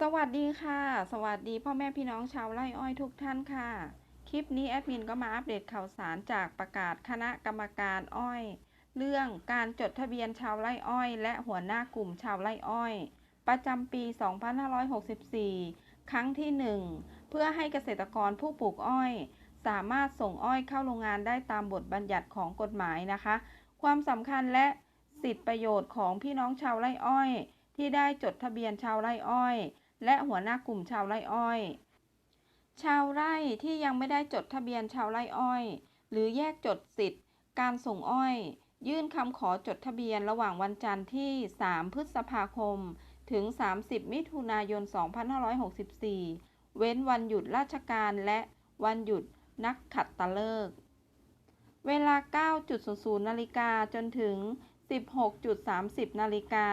สวัสดีค่ะ สวัสดีพ่อแม่พี่น้องชาวไร่อ้อยทุกท่านค่ะ คลิปนี้แอดมินก็มาอัปเดตข่าวสารจากประกาศคณะกรรมการอ้อย เรื่องการจดทะเบียนชาวไร่อ้อย และหัวหน้ากลุ่มชาวไร่อ้อย ประจำปี 2564 ครั้งที่ 1 เพื่อให้เกษตรกรผู้ปลูกอ้อย สามารถส่งอ้อยเข้าโรงงานได้ตามบทบัญญัติของกฎหมายนะคะ ความสำคัญและสิทธิประโยชน์ของพี่น้องชาวไร่อ้อย ที่ได้จดทะเบียนชาวไร่อ้อย และหัวหน้ากลุ่มชาวไร่อ้อย ชาวไร่ที่ยังไม่ได้จดทะเบียนชาวไร่อ้อย หรือแยกจดสิทธิ์ การส่งอ้อย ยื่นคำขอจดทะเบียนระหว่างวันจันทร์ที่ 3 พฤษภาคม ถึง 30 มิถุนายน 2564 เว้นวันหยุดราชการและวันหยุดนักขัดตฤกษ์เวลา 9.00นาฬิกาจนถึง 16.30นาฬิกา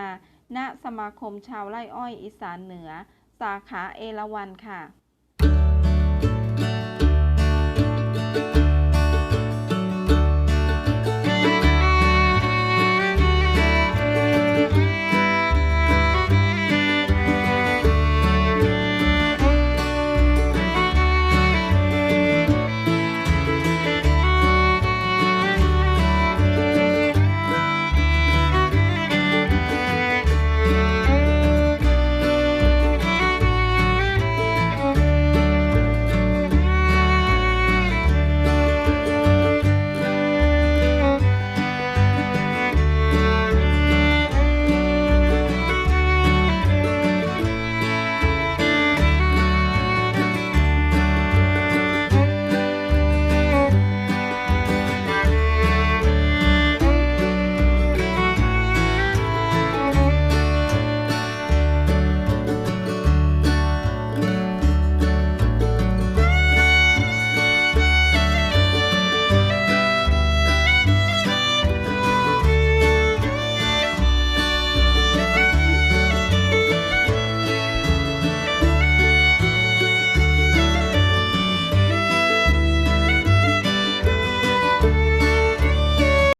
ณสมาคมชาวไร่อ้อยอีสานเหนือ สาขาเอราวัณค่ะ